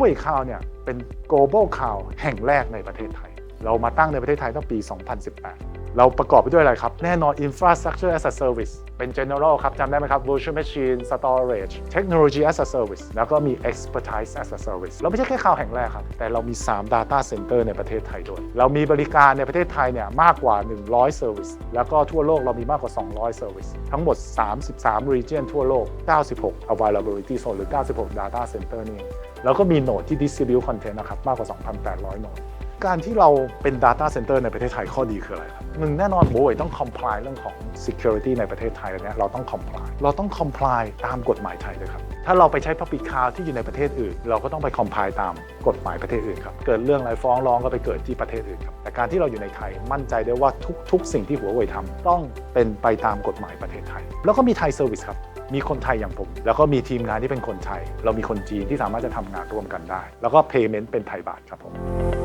Huawei Cloud เนี่ยเป็น global cloud แห่งแรกในประเทศไทย เรามาตั้งในประเทศไทยตั้งปี 2018 เราประกอบไปด้วยอะไรครับ แน่นอน infrastructure as a service เป็น general ครับจำได้ไหมครับ virtual machine storage technology as a service แล้วก็มี expertise as a service เราไม่ใช่แค่ข่าวแห่งแรกครับ แต่เรามี 3 data center ในประเทศไทยด้วย เรามีบริการในประเทศไทยเนี่ยมากกว่า 100 service แล้วก็ทั่วโลกเรามีมากกว่า 200 service ทั้งหมด 33 region ทั่วโลก 96 availability zone หรือ 96 data center นี่ แล้วก็มีโหนดที่ distribute content นะครับมากกว่า 2,800 โหนด การที่เราเป็น Data Center ในประเทศไทยข้อดีคืออะไรครับหนึ่งแน่นอนโบยต้อง comply เรื่องของ security ในประเทศไทยเนี้ยเราต้อง comply เราต้อง comply ตามกฎหมายไทยด้วยครับ ถ้าเราไปใช้ public cloud ที่อยู่ในประเทศอื่น เราก็ต้องไป comply ตามกฎหมายประเทศอื่นครับ เกิดเรื่องอะไรฟ้องร้องก็ไปเกิดที่ประเทศอื่นครับ แต่การที่เราอยู่ในไทยมั่นใจได้ว่าทุกๆ สิ่งที่หัวเว่ยทำต้องเป็นไปตามกฎหมายประเทศไทย แล้วก็มีไทย service ครับ มีคนไทยอย่างผม แล้วก็มีทีมงานที่เป็นคนไทย เรามีคนจีนที่สามารถจะทำงานร่วมกันได้ แล้วก็ payment เป็นไทยบาทครับผม